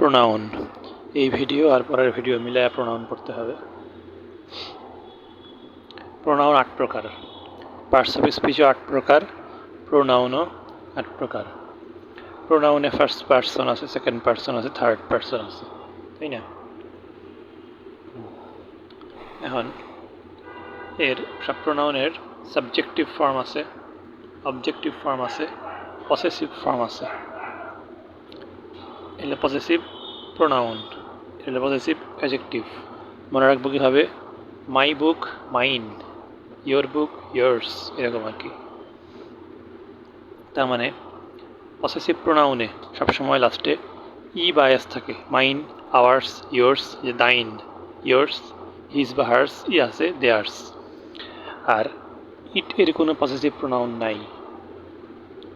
Pronoun এই video আর পরের video মিলায়া pronoun করতে হবে। প্রোনাউন আট প্রকার। পার্টস অফ স্পিচও আট প্রকার প্রোনাউনও আট প্রকার। প্রোনাউনে ফার্স্ট পার্সন আছে সেকেন্ড পার্সন আছে থার্ড পার্সন আছে। তাই না? এখন এর সব প্রোনাউনের সাবজেক্টিভ ফর্ম আছে অবজেক্টিভ ফর্ম আছে পসেসিভ ফর্ম আছে। এলে পসেসিভ প্রোনাউন এলে পসেসিভ অ্যাজেক্টিভ মনে রাখব কীভাবে? My book mine your book yours এরকম আর কি। তার মানে পসেসিভ প্রোনাউনে সবসময় লাস্টে ই বায়াস থাকে। মাইন আওয়ার্স ইয়োর্স যে দাইন ইয়োর্স হিজ বা হার্স ই আছে দেয়ার্স আর ইট এর কোনো পসেসিভ প্রোনাউন নাই।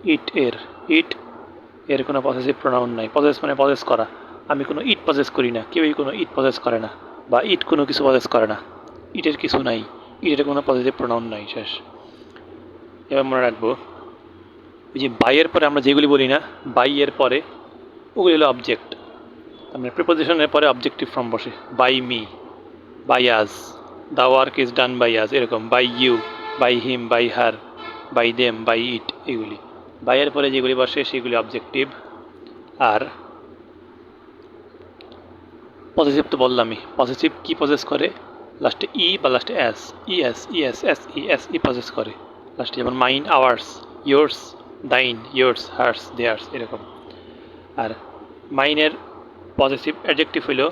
ইট এর ইট এর কোনো পসেসিভ প্রোনাউন নাই। পজেস মানে পজেস করা। আমি কোনো ইট পজেস করি না। কেউই কোনো ইট পজেস করে না। বা ইট কোনো কিছু পজেস করে না। ইটের কিছু নাই। ইটের কোনো পজিটিভ প্রোনাউন নাই, শেষ। এবার মনে রাখব, ওই যে বাইয়ের পরে আমরা যেগুলি বলি না বাইয়ের পরে, ওগুলি হলো অবজেক্ট মানে প্রিপোজিশনের পরে অবজেক্টিভ ফর্ম বসে। By me by us the work is done by us এরকম। By you by him by her by them by it এগুলি। বাইয়ের পরে যেগুলি বসে সেগুলি অবজেক্টিভ আর পজিটিভ তো বললামই। পজিটিভ কি পজেস করে? লাস্টে ই বা লাস্টে S E S E S S E S E possess করে। লাস্টে যেমন mine ours yours thine yours hers theirs এরকম। আর মাইনের পজিটিভ অ্যাডজেক্টিভ হইল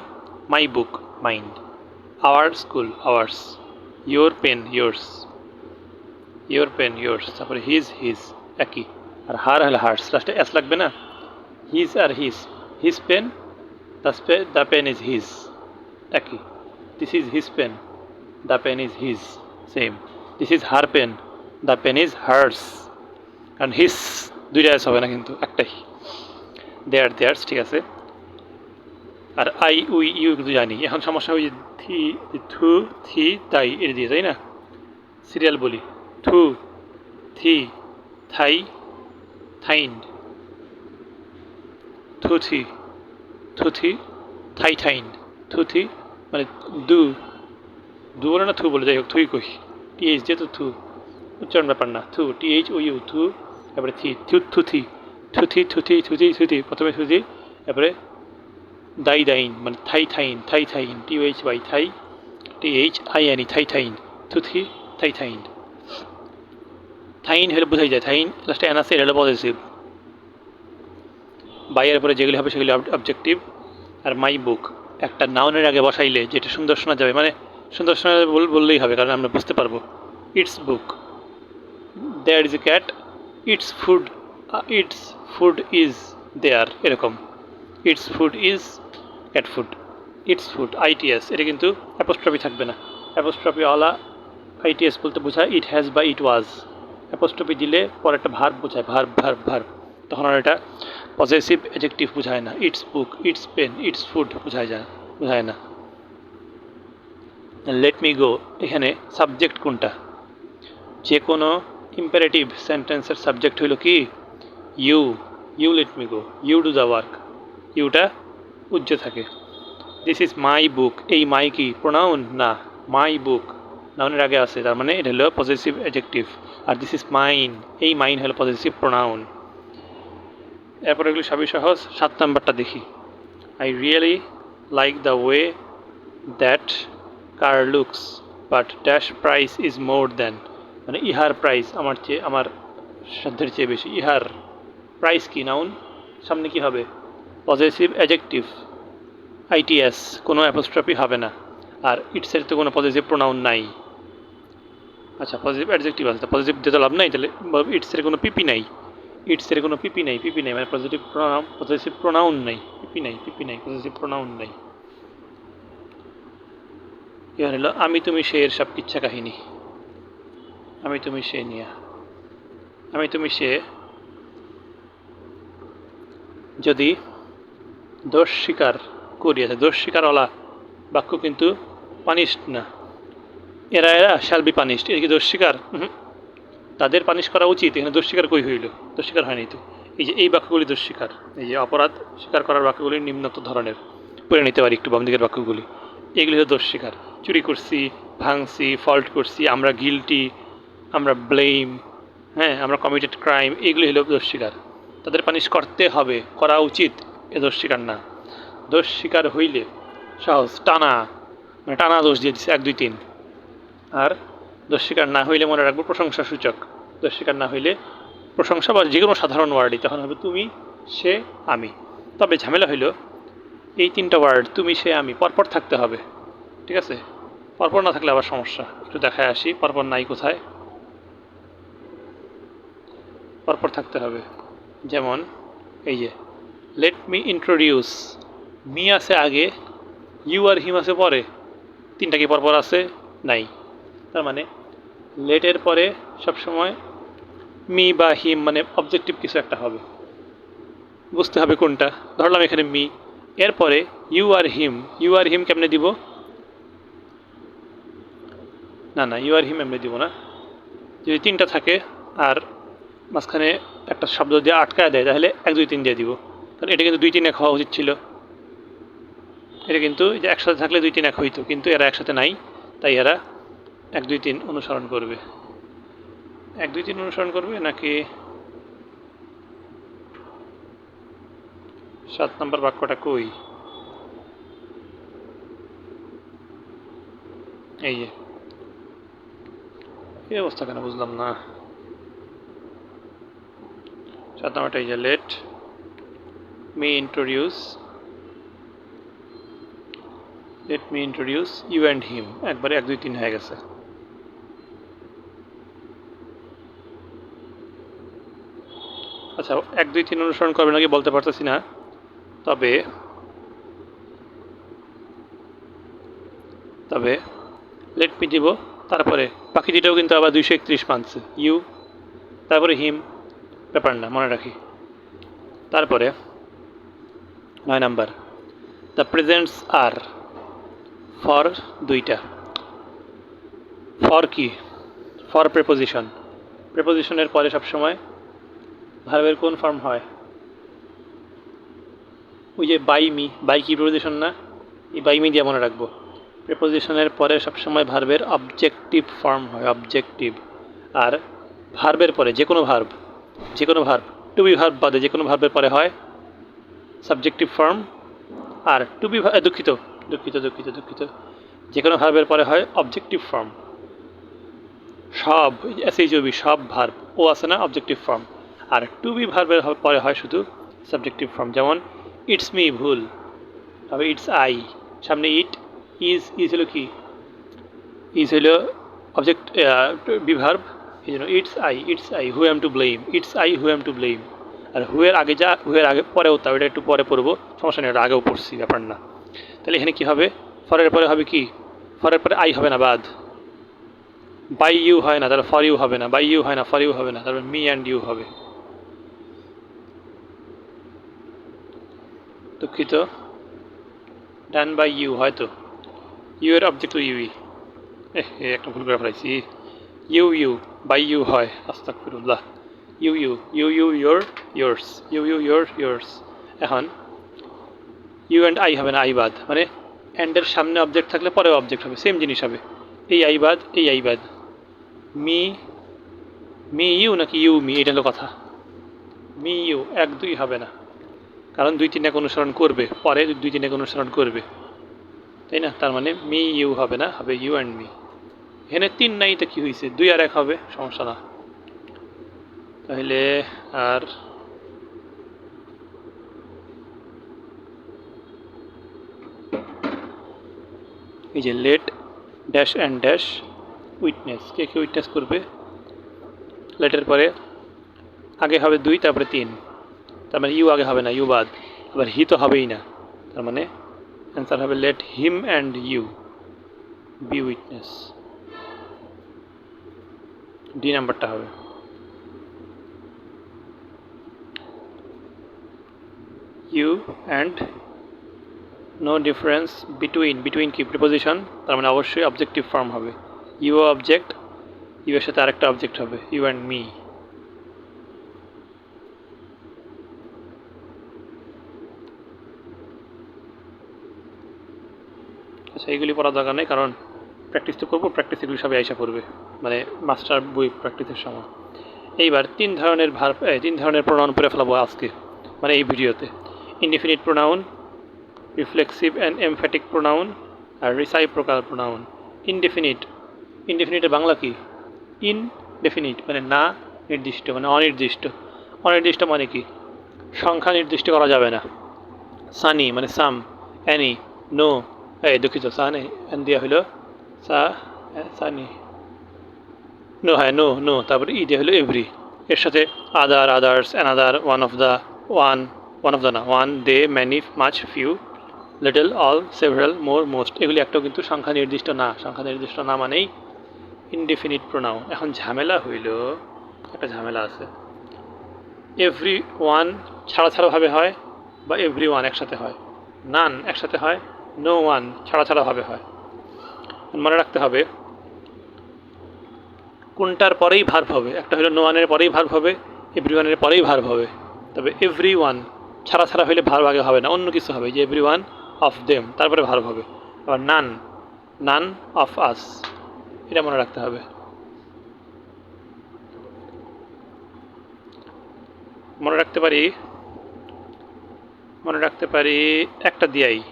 my book mine our school ours your pen yours your pen yours তারপরে his his একই। আর হার হলে হার্স লাস্টে এস লাগবে না। His R his his pen the pen is his একই। This is his pen the pen is his same this is her pen the pen is hers and his দুইটা S হবে না কিন্তু, একটাই। দেয়ার there's ঠিক আছে। আর আই উই ইউ কিন্তু জানি। এখন সমস্যা ওই থি থু থি তাই এটা দিয়ে, তাই না? সিরিয়াল বলি। থু থি থাই থাইন্ড থুথি থুথি থাই থাইন্ড থুথি মানে দু। দু বলে না থু বলে, যাই হোক, থুই কই। টিএইচ দিয়ে তো থু। উচ্চারণ ব্যাপার না, থু। টিএইচ ও ইউ, থু। তারপরে থি, থু থুথি থুথি থুথি থুথি থুথি প্রথমে থুথি তারপরে দাই দাইন মানে thy thine thy thine T H by thy T H I আনি থাই থাইন থুথি থাই থাইন। থাইন হলে বোঝাই যায়, থাইন লাস্টে অ্যানাসে হলো পজিটিভ বাইয়ের পরে যেগুলি হবে সেগুলি অবজেক্টিভ আর মাই বুক একটা নাউনের আগে বসাইলে যেটা সুন্দর শোনা যাবে মানে সুন্দর শোনা যাবে বললেই হবে, কারণ আমরা বুঝতে পারব। Its book there is a cat its food its food is there এরকম। Its food is cat food its food ITS এটা কিন্তু অ্যাপোস্ট্রফি থাকবে না। অ্যাপোস্ট্রফি অলা আইটিএস বলতে বোঝায় ইট হ্যাজ বা ইট ওয়াজ অ্যাপোস্ট্রফি দিলে পরে একটা ভার্ব বোঝায়, ভার্ব ভার্ব ভার্ব। তখন আর এটা পজিটিভ এজেক্টিভ বোঝায় না। Its book its pen its food বোঝায় যায় বোঝায় না। লেট মি গো এখানে সাবজেক্ট কোনটা? যে কোনো ইম্পারেটিভ সেন্টেন্সের সাবজেক্ট হইল কি? You you let me go you do the work Yuta উজ্জ থাকে। দিস ইজ মাই বুক এই মাই কি? প্রোনাউন না মাই বুক নাউনের আগে আছে, তার মানে এটা হলো পজিটিভ এজেক্টিভ আর দিস ইজ মাইন এই মাইন হলো পজিটিভ প্রোনাউন এরপর এগুলো সবই সহজ, সাত নাম্বারটা দেখি। I really like the way that car looks but dash price is more than মানে ইহার প্রাইস আমার চেয়ে, আমার সাধ্যের চেয়ে বেশি। ইহার প্রাইস কি নাউন সামনে কি হবে? পজিটিভ অ্যাজেক্টিভ আইটিএস কোনো অ্যাপোস্ট্রফি হবে না। আর ইটসের তো কোনো পজিটিভ প্রোনাউন নাই। আচ্ছা পজিটিভ অ্যাডজেক্টিভ আছে পজিটিভ যেতে লাভ নাই, তাহলে ইটসের কোনো পিপি নাই। ইটসের কোনো পিপি নাই পিপি নাই মানে পজিটিভ প্রোনাউন পজিটিভ প্রোনাউন নাই পিপি নাই পিপি নাই পজিটিভ প্রোনাউন নাই। এবার হলো, আমি তুমি সে এর সব কিচ্ছা কাহিনী। আমি তুমি সে নিয়া। আমি তুমি সে যদি দোষ স্বীকার করি আছে দোষ স্বীকারওয়ালা বাক্য কিন্তু পানিশড না। এরা এরা শ্যাল বি পানিশড এর কি দোষ স্বীকার। তাদের পানিশ করা উচিত। এখানে দোষ স্বীকার কই হইল? দোষ স্বীকার হয়নি তো। এই যে, এই বাক্যগুলি দোষ স্বীকার এই যে, অপরাধ স্বীকার করার বাক্যগুলি নিম্নত ধরনের। পড়ে নিতে পারি একটু বাম দিকের বাক্যগুলি। এগুলি হলো দোষ স্বীকার চুরি করছি, ভাঙছি ফল্ট করছি, আমরা গিলটি আমরা ব্লেম হ্যাঁ আমরা কমিটেড ক্রাইম এগুলি হলো দোষ স্বীকার তাদের পানিশ করতে হবে, করা উচিত। এ দোষ স্বীকার না। দোষ স্বীকার হইলে সহজ। টানা। মানে টানা দোষ দিয়ে দিচ্ছে এক, দুই, তিন। আর দোষ স্বীকার না হইলে মনে রাখব প্রশংসা সূচক। দোষ স্বীকার না হইলে প্রশংসা বা যে কোনো সাধারণ ওয়ার্ডই তখন হবে তুমি, সে, আমি। তবে ঝামেলা হইল, এই তিনটা ওয়ার্ড তুমি, সে, আমি, পরপর থাকতে হবে, ঠিক আছে? পরপর না থাকলে আবার সমস্যা। একটু দেখায় আসি, পরপর নাই কোথায়? পরপর থাকতে হবে। যেমন, এই যে লেট মি ইন্ট্রোডিউস মি আছে আগে, ইউ আর হিম আছে পরে। তিনটা কি পরপর আছে? নাই। তার মানে লেটের পরে সবসময় মি বা হিম মানে অবজেক্টিভ কিছু একটা হবে। বুঝতে হবে কোনটা। ধরলাম এখানে মি এরপরে ইউ আর হিম ইউ আর হিম কেমনে দিব? না না ইউ আর হিম এমনি দিব না। যদি তিনটা থাকে, আর মাঝখানে একটা শব্দ দিয়ে আটকায় দেয়, তাহলে এক, দুই, তিন দিয়ে দিব। কারণ এটা কিন্তু দুই, তিন, এক হওয়া উচিত ছিল। এটা কিন্তু একসাথে থাকলে দুই, তিন, এক হইতো, কিন্তু এরা একসাথে নাই। তাই এরা এক, দুই, তিন অনুসরণ করবে। এক, দুই, তিন অনুসরণ করবে নাকি সাত নম্বর বাক্যটা কই? এই যে। এই অবস্থা কেন বুঝলাম না। সাত নম্বরটা এই যে let me introduce let me introduce you and him একবারে এক, দুই, তিন হয়ে গেছে। আচ্ছা এক, দুই, তিন অনুসরণ করবে নাকি বলতে পারতেছি না। তবে তবে লেট মি দিব। তারপরে বাকি দুটাও কিন্তু আবার দুইশো একত্রিশ মানছে ইউ তারপরে হিম ব্যাপার না, মনে রাখি। তারপরে, নয় number the presents are for দুইটা। ফর কি? ফর প্রেপোজিশন প্রেপোজিশনের পরে সবসময় ভার্বের কোন ফর্ম হয়? ওই যে বাই মি বাই কি প্রেপোজিশন না? এই বাই মি দিয়ে মনে রাখব। প্রেপোজিশনের পরে সবসময় ভার্বের অবজেক্টিভ ফর্ম হয় অবজেক্টিভ আর ভার্বের পরে যে কোনো ভার্ব যে কোনো ভার্ব টু বি ভার্ব বাদে যে কোনো ভার্বের পরে হয় সাবজেক্টিভ ফর্ম আর টু বি দুঃখিত দুঃখিত দুঃখিত দুঃখিত। যে কোনো ভার্বের পরে হয় অবজেক্টিভ ফর্ম সব এসএইচওবি সব ভার্ব। ও আছে না অবজেক্টিভ ফর্ম আর টু বি ভার্বের পরে হয় শুধু সাবজেক্টিভ ফর্ম যেমন ইটস মি ভুল। তবে ইটস আই সামনে ইট ইজ ইজ হলো কি? ইজ হলো অবজেক্ট বিভার্ব এই জন্য it's I it's I who am to blame it's I who am to blame আর হুয়ের আগে যা হুয়ের আগে, পরেও তা ওটা একটু পরে পড়ব, সমস্যা নেই ওটা আগেও পড়ছি, ব্যাপার না। তাহলে, এখানে কি হবে? ফরের পরে হবে কি? ফরের পরে আই হবে না, বাদ। বাই ইউ হয় না, তাহলে ফর ইউ হবে না বাই ইউ হয় না ফর ইউ হবে না তারপর মি অ্যান্ড ইউ হবে। দুঃখিত। ডান বাই ইউ, হয়তো। ইউ এর অবজেক্ট ইউই। এ একটা ভুল করে ফেলাইছি। ইউ ইউ, বাই ইউ হয়। আস্তাক ফিরুল্লাহ you you you you your yours. You you, your, yours. এখন, ইউ অ্যান্ড আই হবে না আই বাদ। মানে অ্যান্ডের সামনে অবজেক্ট থাকলে পরে অবজেক্ট হবে। সেম জিনিস হবে। এই আই বাদ, এই আই বাদ। মি মি ইউ নাকি ইউ, মি? এটা হলো কথা। মি ইউ, এক, দুই হবে না। কারণ দুই তিন এক অনুসরণ করবে, পরে দুই তিন এক অনুসরণ করবে। তাই না? তার মানে মি ইউ হবে না, হবে ইউ অ্যান্ড মি এখানে তিন নাই, তো কী হয়েছে দুই আর এক হবে, সমস্যা না। তাহলে আর এই যে let dash and dash witness কে কে উইটনেস করবে? লেটের পরে, আগে হবে দুই, তারপরে তিন। তার মানে ইউ আগে হবে না, ইউ বাদ। আবার হি তো হবেই না। তার মানে অ্যান্সার হবে let him and you be witness D নাম্বারটা হবে। You and no difference between between কি? প্রিপোজিশন তার মানে অবশ্যই অবজেক্টিভ ফর্ম হবে। ইউ অবজেক্ট ইউ এর সাথে আরেকটা অবজেক্ট হবে। ইউ অ্যান্ড মি এইগুলি পড়ার দরকার নেই, কারণ প্র্যাকটিস তো করব প্র্যাকটিস এগুলি সবাই আইসা পড়বে মানে মাস্টার বই প্র্যাকটিসের সময়। এইবার তিন ধরনের ভার তিন ধরনের প্রোনাউন পড়ে ফেলাবো আজকে মানে এই ভিডিওতে। Indefinite pronoun reflexive and emphatic pronoun R reciprocal pronoun indefinite ইনডেফিনিটের বাংলা কি? ইনডেফিনিট মানে না, নির্দিষ্ট মানে অনির্দিষ্ট। অনির্দিষ্ট মানে কি? সংখ্যা নির্দিষ্ট করা যাবে না। সানি মানে সাম অ্যানি নো এই দুঃখিত সানি দিয়া হলো সা সানি নো। হ্যাঁ নো নো, তারপরে ই দিয়া হলো এভরি। এর সাথে other, others, another, one of the one one of the না, one, they, many much few, little, all, several, more, most, এগুলি একটাও কিন্তু সংখ্যা নির্দিষ্ট না। সংখ্যা নির্দিষ্ট না মানেই ইনডিফিনিট প্রোনাউন। এখন ঝামেলা হইল, একটা ঝামেলা আছে। এভরি ওয়ান ছাড়া ছাড়াভাবে হয় বা এভরি ওয়ান একসাথে হয়। নান একসাথে হয় নো ওয়ান ছাড়া ছাড়াভাবে হয়। মনে রাখতে হবে, কোনটার পরেই ভার্ব হবে। একটা হলো নো ওয়ানের পরেই ভার্ব হবে এভরি ওয়ানের পরেই ভার্ব হবে। তবে এভরি ওয়ান ছাড়া ছাড়া হইলে ভার্ব আগে হবে না, অন্য কিছু হবে। যে এভরি ওয়ান অফ দেম তারপরে ভার্ব হবে। আবার নান নান অফ আস এটা মনে রাখতে হবে। মনে রাখতে পারি, মনে রাখতে পারি একটা দিয়াই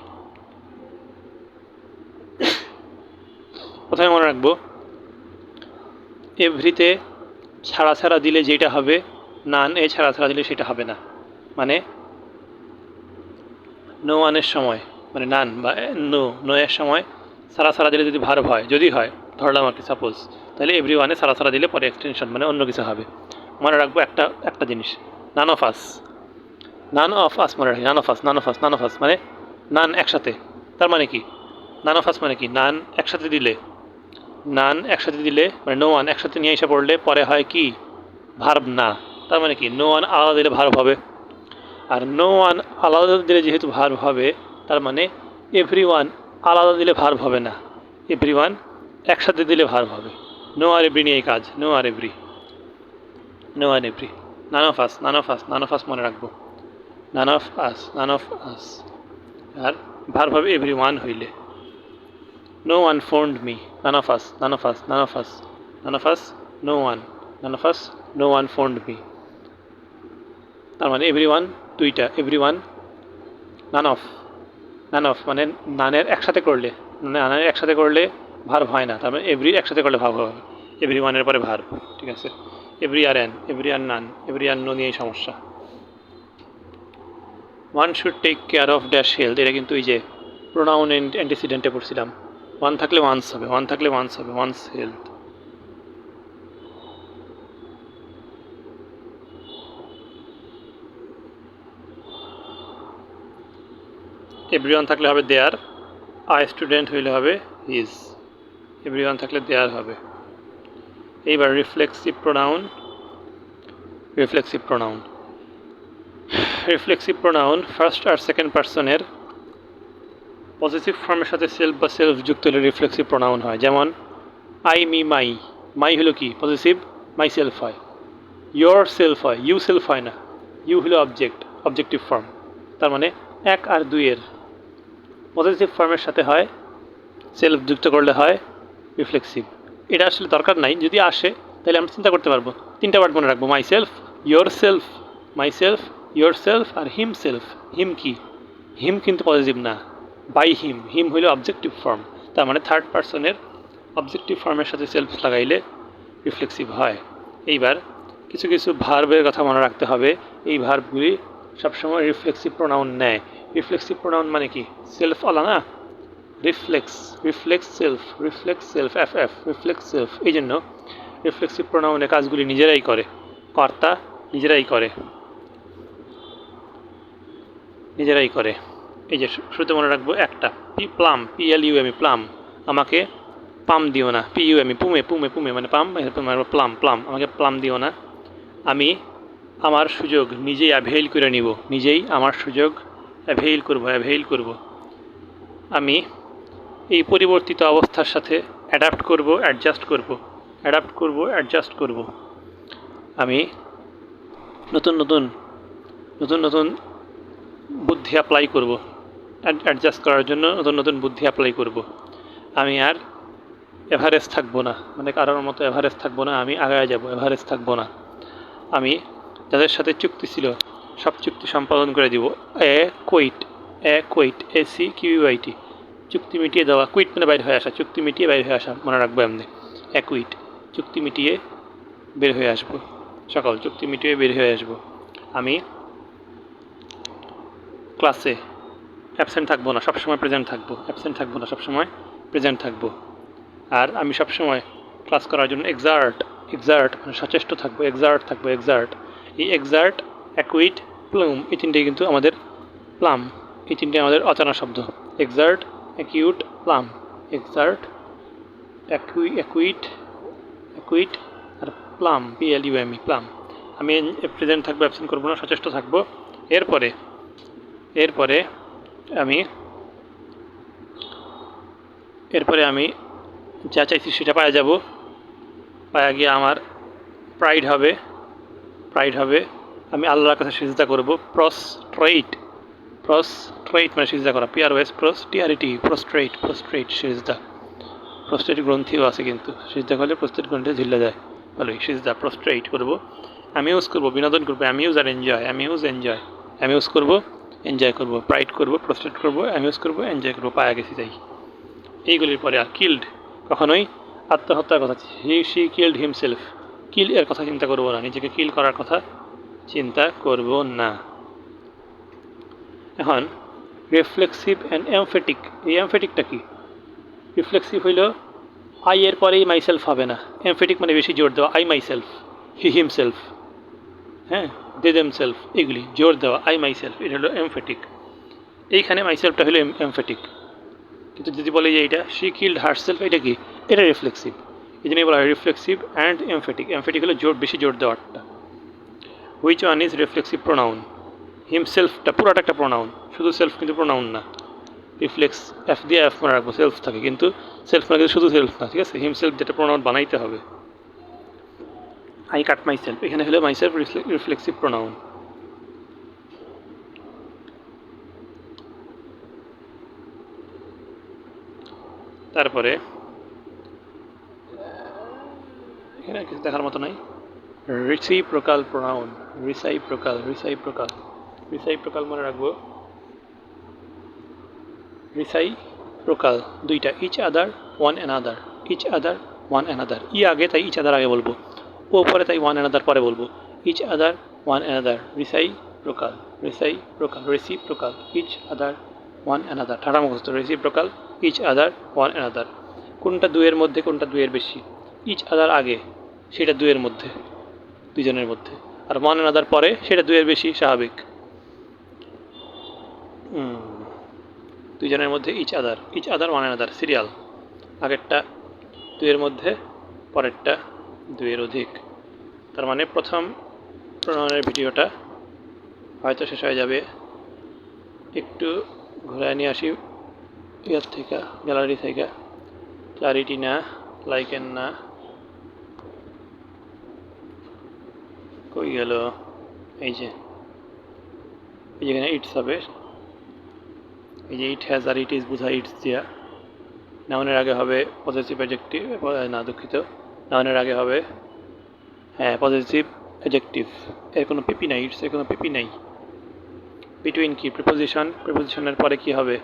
প্রথমে মনে রাখব। এভরিতে ছাড়া ছাড়া দিলে যেটা হবে নান এ ছাড়া ছাড়া দিলে সেটা হবে না। মানে নো ওয়ানের সময় মানে নান বা নো নো এর সময় সারা সারা দিলে যদি ভার্ব হয়, যদি হয়, ধরলাম আর কি সাপোজ তাহলে এভরি ওয়ানে সারা সারা দিলে পরে এক্সটেনশন মানে অন্য কিছু হবে। মনে রাখব একটা একটা জিনিস নান of us none of us মনে রাখি none of us none of us none of us মানে নান একসাথে, তার মানে কি? নান অফ আস মানে কি? নান একসাথে দিলে নান একসাথে দিলে মানে নো ওয়ান একসাথে নিয়ে এসে পড়লে পরে হয় কি? ভার্ব না। তার মানে কি? নো ওয়ান আলাদা দিলে ভার্ব হবে। আর নো ওয়ান আলাদা দিলে যেহেতু ভার্ব হবে, তার মানে এভরি ওয়ান আলাদা দিলে ভার্ব হবে না। এভরি ওয়ান একসাথে দিলে ভার্ব হবে। নো আর এভরি নিয়ে কাজ। নো আর every no R every none of us, none of us, none of us মনে রাখব। None of us, none of us. R verb হবে এভরি ওয়ান হইলে। No one phoned me. None of us. None of us. None of us. None of us. No one. None of us. No one phoned me. তার মানে every one দুইটা every one none of none of মানে নানের একসাথে করলে নানের একসাথে করলে verb হয় না তার মানে এভরি একসাথে করলে ভাব হবে এভরি ওয়ানের পরে ভার্ব ঠিক আছে এভরি আর এন এভরি আর নান এভরি আর নো নিয়েই সমস্যা one should take care of dash health এটা কিন্তু এই যে প্রোনাউন অ্যান্টিসিডেন্টে পড়ছিলাম ওয়ান থাকলে ওয়ান্স হবে ওয়ান থাকলে ওয়ান্স হবে ওয়ান্স হেলথ এভরি ওয়ান থাকলে হবে দেয়ার আই স্টুডেন্ট হইলে হবে হিজ এভরি ওয়ান থাকলে দেয়ার হবে। এইবার reflexive pronoun reflexive pronoun reflexive pronoun first আর সেকেন্ড পার্সনের পজিটিভ ফর্মের সাথে সেলফ বা সেলফ যুক্ত হলে রিফ্লেক্সিভ প্রোনাউন হয়। যেমন আই মি মাই মাই হলো কি? পজিটিভ মাই সেলফ হয়। ইয়োর সেলফ হয়। ইউ সেলফ হয় না। ইউ হলো অবজেক্ট অবজেক্টিভ ফর্ম তার মানে এক আর দুইয়ের পজিটিভ ফর্মের সাথে হয় সেলফ যুক্ত করলে হয় রিফ্লেক্সিভ এটা আসলে দরকার নাই। যদি আসে, তাহলে আমরা চিন্তা করতে পারব। তিনটা ওয়ার্ড মনে রাখব। My self your self my self your self আর হিম সেলফ হিম কি? হিম কিন্তু পজিটিভ না। বাই হিম হিম হইল অবজেক্টিভ ফর্ম তার মানে থার্ড পার্সনের অবজেক্টিভ ফর্মের সাথে সেলফ লাগাইলে রিফ্লেক্সিভ হয়। এইবার কিছু কিছু ভার্বের কথা মনে রাখতে হবে। এই ভার্বগুলি সবসময় রিফ্লেক্সিভ প্রোনাউন নেয়। রিফ্লেক্সিভ প্রোনাউন মানে কি? সেলফ আলা না? Reflex reflex self reflex self F F reflex self এই জন্য রিফ্লেক্সিভ প্রোনাউনের কাজগুলি নিজেরাই করে। কর্তা নিজেরাই করে। নিজেরাই করে। এই যে শুরুতে মনে রাখব একটা, P plume P L U M E plume. আমাকে পাম দিও না পি ইউ এমি পুমে পুমে পুমে মানে পাম প্লাম প্লাম, আমাকে প্লাম দিও না। আমি আমার সুযোগ নিজেই অ্যাভেইল করে নিব, নিজেই আমার সুযোগ অ্যাভেইল করব অ্যাভেইল করব। আমি এই পরিবর্তিত অবস্থার সাথে অ্যাডাপ্ট করব অ্যাডজাস্ট করব অ্যাডাপ্ট করব অ্যাডজাস্ট করব। আমি নতুন নতুন নতুন নতুন বুদ্ধি অ্যাপ্লাই করব। অ্যাডজাস্ট করার জন্য নতুন নতুন বুদ্ধি অ্যাপ্লাই করব। আমি আর এভারেজ থাকব না। মানে কারোর মতো এভারেজ থাকব না, আমি আগায় যাব এভারেজ থাকব না। আমি যাদের সাথে চুক্তি ছিল, সব চুক্তি সম্পাদন করে দিব। Acquit acquit A C Q I T চুক্তি মিটিয়ে দেওয়া কুইট মানে বাইরে হয়ে আসা, চুক্তি মিটিয়ে বাইরে হয়ে আসা, মনে রাখব এমনি। এ কুইট চুক্তি মিটিয়ে বের হয়ে আসব। সকাল চুক্তি মিটিয়ে বের হয়ে আসব। আমি ক্লাসে অ্যাবসেন্ট থাকব না, সবসময় প্রেজেন্ট থাকব, অ্যাবসেন্ট থাকব না, সবসময় প্রেজেন্ট থাকব। আর আমি সবসময় ক্লাস করার জন্য এক্সার্ট এক্সার্ট মানে সচেষ্ট থাকব এক্সার্ট থাকব এক্সার্ট এই এক্সার্ট অ্যাকুইট প্লুম এই তিনটেই কিন্তু আমাদের প্লাম এই তিনটে আমাদের অচানা শব্দ। এক্সার্ট অ্যাকিউট প্লাম এক্সার্ট অ্যাকুই অ্যাকুইট অ্যাকুইট আর plume P L U M E plume আমি প্রেজেন্ট থাকব অ্যাবসেন্ট করব না, সচেষ্ট থাকব। এরপরে এরপরে আমি, এরপরে আমি যা চাইছি সেটা পাওয়া যাব। পাওয়া গিয়ে আমার প্রাইড হবে প্রাইড হবে, আমি আল্লাহর কাছে সিজদা করব। প্রস্ট্রেইট প্রস্ট্রেইট মানে সিজদা করা। পিআর ওয়েস প্রস টিআরইটি প্রস্ট্রেইট প্রস্ট্রেইট সিজদা। প্রস্ট্রেট গ্রন্থিও আছে কিন্তু। সিজদা করলে প্রস্ট্রেট গ্রন্থে ঝিল্লা যায়। ভালোই, সিজদা প্রস্ট্রেইট করব। আমি ইউজ করব, বিনোদন করব। আমি ইউজ আর এনজয় আমি ইউজ এনজয় আমি ইউজ করব। এনজয় করব প্রাইড করব প্রস্ট্রেট করব অ্যামিউজ করব এনজয় করব, পায়া গেছি তাই। এইগুলির পরে আর কিল্ড কখনোই আত্মহত্যার কথা he she killed himself kill এর কথা চিন্তা করব না, নিজেকে কিল করার কথা চিন্তা করব না। এখন রিফ্লেক্সিভ অ্যান্ড এমফেটিক এই এমফেটিকটা কি? রিফ্লেক্সিভ হইল আই এর পরেই মাইসেলফ হবে না। এমফেটিক মানে বেশি জোর দেওয়া আই মাইসেলফ হি হিমসেলফ হ্যাঁ? দে দেম সেলফ এগুলি, জোর দেওয়া আই মাইসেলফ এটা হলো এমফেটিক এইখানে মাইসেলফটা হলো এমফেটিক কিন্তু যদি বলে যে এটা শি কিল্ড হার্সেলফ এটা কি? এটা রিফ্লেক্সিভ এই জন্যই বলা হয় রিফ্লেক্সিভ অ্যান্ড এমফেটিক এমফেটিক হলো জোর, বেশি জোর দেওয়ারটা। Which one is reflexive pronoun হিমসেলফটা পুরোটা একটা প্রোনাউন শুধু সেলফ কিন্তু প্রোনাউন না। রিফ্লেক্স এফ দিয়ে এফ মনে রাখব সেলফ থাকে। কিন্তু সেলফ মানে শুধু সেলফ না, ঠিক আছে? হিমসেলফ যেটা প্রোনাউন বানাইতে হবে। আই কাট মাই সেলফ এখানে হলো মাই সেলফ রিফ্লেক্সিভ প্রোনাউন তারপরে, এখানে কিছু দেখার মতো নাই। রিসিপ্রোকাল প্রোনাউন রিসাইপ্রোকাল রিসাইপ্রোকাল রিসাইপ্রোকাল মনে রাখব। রিসাই প্রকাল দুইটা each other one another each other one another ই আগে, তাই ইচ আদার আগে বলব। ও পরে তাই ওয়ান অ্যানাদার পরে বলব। Each other one another reciprocal reciprocal reciprocal each other one another ঠাডা মুখস্থ reciprocal each other one another কোনটা দুয়ের মধ্যে, কোনটা দুয়ের বেশি? ইচ আদার আগে, সেটা দুয়ের মধ্যে দুজনের মধ্যে। আর ওয়ান অ্যানাদার পরে, সেটা দুয়ের বেশি, স্বাভাবিক। দুইজনের মধ্যে each other each other one another serial আগেরটা দুইয়ের মধ্যে, পরেরটা দুইয়ের অধিক। তার মানে প্রথম প্রণয়নের ভিডিওটা হয়তো শেষ হয়ে যাবে। একটু ঘুরায় নিয়ে আসি ইয়ার থেকে, গ্যালারি থেকে। ক্লারিটি না লাইকেন না। কই গেল? এই যে, এই যেখানে ইটস হবে। এই যে ইট হ্যাজ আর ইট ইজ বুঝা ইটস দিয়া। নাউনের আগে হবে পজিটিভ অ্যাজেক্টিভ না দুঃখিত। নাউনের আগে হবে। হ্যাঁ পজিটিভ অ্যাজেক্টিভ এর কোনো পিপি নাই ইটস এর কোনো পিপি নাই। বিটুইন কি? প্রিপোজিশন প্রিপোজিশনের পরে কি হবে?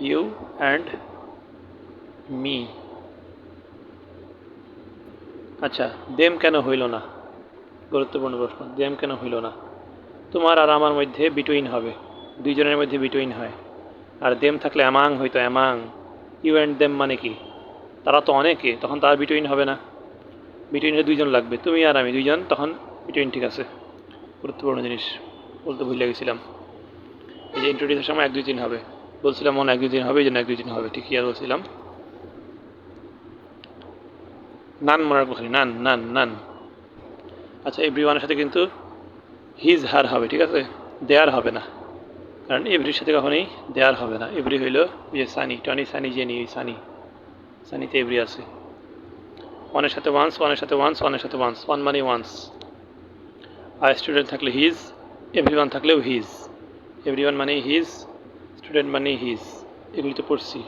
ইউ অ্যান্ড মি আচ্ছা দেম কেন হইল না? গুরুত্বপূর্ণ প্রশ্ন। দেম কেন হইল না? তোমার আর আমার মধ্যে বিটুইন হবে। দুইজনের মধ্যে বিটুইন হয়। আর দেম থাকলে অ্যামাং হইতো অ্যামাং ইউ অ্যান্ড দেম মানে কি? তারা তো অনেকে, তখন তার বিটুইন হবে না। বিটুইনে দুইজন লাগবে, তুমি আর আমি দুইজন, তখন বিটুইন ঠিক আছে। গুরুত্বপূর্ণ জিনিস, বলতে ভুলে গেছিলাম। এই যে ইন্ট্রোডিউসের সময় এক দুই দিন হবে। বলছিলাম মনে এক দুই দিন হবে, এই জন্য এক দুই দিন হবে, ঠিকই আর বলছিলাম। নান রাখব খালি, নান নান নান। আচ্ছা এভরি ওয়ানের সাথে কিন্তু হিজ হার হবে, ঠিক আছে? দেয়ার হবে না। কারণ এভরির সাথে কখনোই দেয়ার হবে না। এভরি হইল যে সানি, টনি সানি জেনি ওই সানি। সানিতে এভরি আছে। ওয়ানের সাথে ওয়ান্স ওয়ানের সাথে ওয়ান্স ওয়ানের সাথে ওয়ান্স ওয়ান মানে ওয়ান্স আর স্টুডেন্ট থাকলে হিজ এভরি ওয়ান থাকলেও হিজ এভরি ওয়ান মানে হিজ স্টুডেন্ট মানে হিজ এগুলি তো পড়ছি।